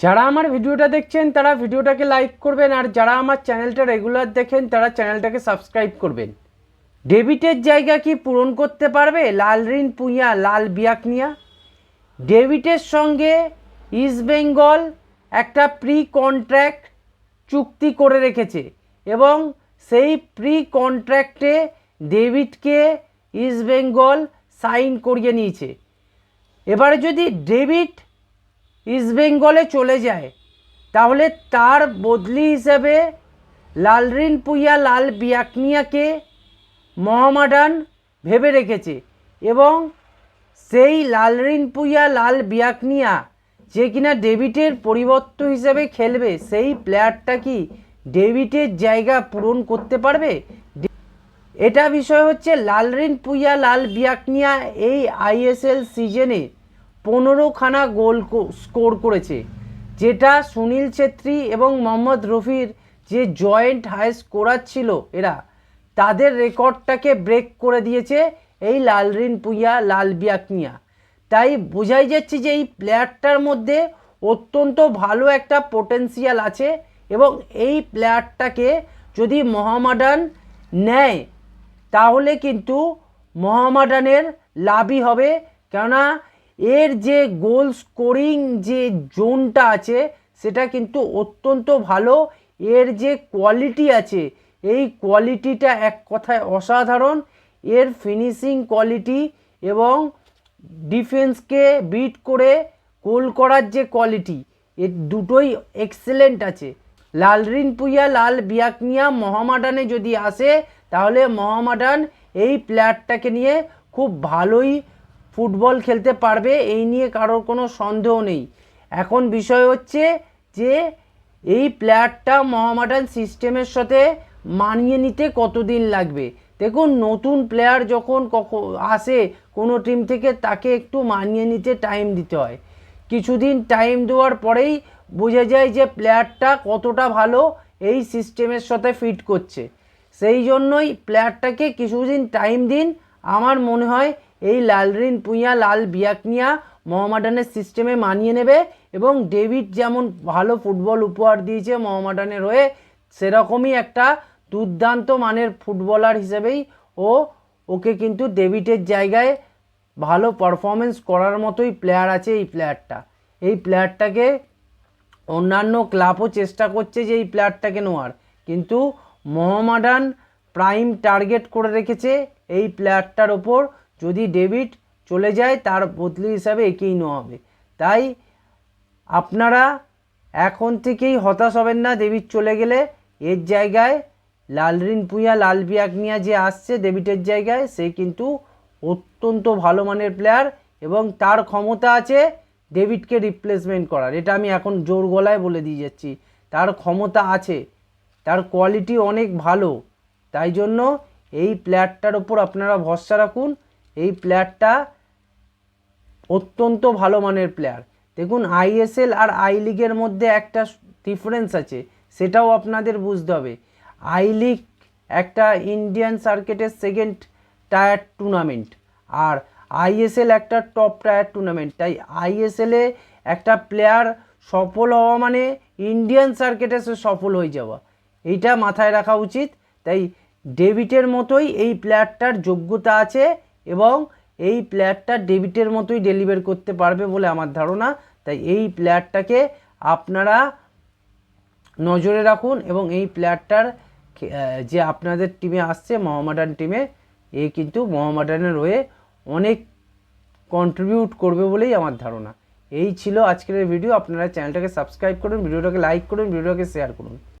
যারা আমার ভিডিওটা দেখছেন, তারা ভিডিওটাকে লাইক করবেন আর যারা আমার চ্যানেলটা রেগুলার দেখেন, তারা চ্যানেলটাকে সাবস্ক্রাইব করবেন। ডেবিটের জায়গা কি পূরণ করতে পারবে? লাল ঋণ পুইয়া, লাল বিয়াকনিয়া ডেভিটের সঙ্গে ইস্ট বেঙ্গল একটা প্রি কন্ট্রাক্ট চুক্তি করে রেখেছে এবং সেই প্রি কন্ট্রাক্টে ডেভিডকে ইস্ট বেঙ্গল সাইন করিয়ে নিয়েছে। এবারে যদি ডেভিড ইস্ট বেঙ্গলে চলে যায়। তাহলে তার বদলি হিসেবে লালরিন পুইয়া লাল বিয়াকনিয়াকে মহামাডান ভেবে রেখেছে এবং সেই লালরিন পুইয়া লাল বিয়াকনিয়া যে কিনা ডেভিটের পরিবর্ত হিসেবে খেলবে, সেই প্লেয়ারটা কি ডেভিটের জায়গা পূরণ করতে পারবে? এটা বিষয় হচ্ছে লালরিন পুইয়া লাল বিয়াকনিয়া এই আইএসএল সিজনে পনেরোখানা গোল স্কোর করেছে, যেটা সুনীল ছেত্রী এবং মোহাম্মদ রফির যে জয়েন্ট হাই স্কোরার ছিল এরা, তাদের রেকর্ডটাকে ব্রেক করে দিয়েছে এই লালরিন পুইয়া, লাল বিয়াকনিয়া। তাই বোঝাই যাচ্ছে যে এই প্লেয়ারটার মধ্যে অত্যন্ত ভালো একটা পোটেন্সিয়াল আছে এবং এই প্লেয়ারটাকে যদি মহামাডান নেয়, তাহলে কিন্তু মোহামডানের লাভই হবে। কেননা এর যে গোল স্কোরিং যে জোনটা আছে, সেটা কিন্তু অত্যন্ত ভালো। এর যে কোয়ালিটি আছে, এই কোয়ালিটিটা এক কথায় অসাধারণ। এর ফিনিশিং কোয়ালিটি এবং ডিফেন্সকে বিট করে গোল করার যে কোয়ালিটি এর দুটোই এক্সেলেন্ট আছে। লালরিন পুইয়া, লাল বিয়াকনিয়া, মহামাডানে যদি আসে, তাহলে মহামাডান এই প্লেয়ারটাকে নিয়ে খুব ভালোই ফুটবল খেলতে পারবে, এই নিয়ে কারোর কোনো সন্দেহ নেই। এখন বিষয় হচ্ছে যে এই প্লেয়ারটা মহামাডান সিস্টেমের সাথে মানিয়ে নিতে কতদিন লাগবে? দেখুন, নতুন প্লেয়ার যখন কখন আসে, কোনো টিম থেকে তাকে একটু মানিয়ে নিতে টাইম দিতে হয়। কিছুদিন টাইম দেওয়ার পরেই বোঝা যায় যে প্লেয়ারটা কতটা ভালো এই সিস্টেমের সাথে ফিট করছে। সেই জন্যই প্লেয়ারটাকে কিছুদিন টাইম দিন। আমার মনে হয় এই লালরিন পুইয়া, লাল বিয়াকনিয়া মোহামডানের সিস্টেমে মানিয়ে নেবে এবং ডেভিড যেমন ভালো ফুটবল উপহার দিয়েছে মোহামডানের হয়ে, সেরকমই একটা দুর্দান্ত মানের ফুটবলার হিসেবেই ও ওকে কিন্তু ডেভিডের জায়গায় ভালো পারফরমেন্স করার মতোই প্লেয়ার আছে এই প্লেয়ারটা। এই প্লেয়ারটাকে অন্যান্য ক্লাবও চেষ্টা করছে যে এই প্লেয়ারটাকে নেওয়ার। কিন্তু মোহামডান প্রাইম টার্গেট করে রেখেছে এই প্লেয়ারটার ওপর। যদি ডেভিড চলে যায়, তার বদলি হিসাবে একেই নেওয়া হবে। তাই আপনারা এখন থেকেই হতাশ হবেন না ডেবিট চলে গেলে এর জায়গায় লালরিন পুইয়া, লাল বিয়াকনিয়া যে আসছে ডেবিটের জায়গায়, সে কিন্তু অত্যন্ত ভালো মানের প্লেয়ার এবং তার ক্ষমতা আছে ডেভিডকে রিপ্লেসমেন্ট করার। এটা আমি এখন জোর গলায় বলে দিয়ে যাচ্ছি। তার ক্ষমতা আছে, তার কোয়ালিটি অনেক ভালো, তাই জন্য এই প্লেয়ারটার ওপর আপনারা ভরসা রাখুন। এই প্লেয়ারটা অত্যন্ত ভালো মানের প্লেয়ার। দেখুন আইএসএল আর আই লিগের মধ্যে একটা ডিফারেন্স আছে, সেটাও আপনাদের বুঝতে হবে। আই লিগ একটা ইন্ডিয়ান সার্কিটের সেকেন্ড টায়ার টুর্নামেন্ট আর আইএসএল একটা টপ টায়ার টুর্নামেন্ট তাই আইএসএলে একটা প্লেয়ার সফল হওয়া মানে ইন্ডিয়ান সার্কিটে সে সফল হয়ে যাওয়া। এইটা মাথায় রাখা উচিত। তাই ডেভিটের মতোই এই প্লেয়ারটার যোগ্যতা আছে। এবং এই প্লেয়ারটা ডেবিটের মতোই ডেলিভার করতে পারবে বলে আমার ধারণা। তাই এই প্লেয়ারটাকে আপনারা নজরে রাখুন এবং এই প্লেয়ারটার যে আপনাদের টিমে আসছে, মোহামডান টিমে, এ কিন্তু মোহামডানের হয়ে অনেক কন্ট্রিবিউট করবে বলেই আমার ধারণা। এই ছিল আজকের ভিডিও আপনারা চ্যানেলটাকে সাবস্ক্রাইব করুন ভিডিওটাকে লাইক করুন ভিডিওটাকে শেয়ার করুন।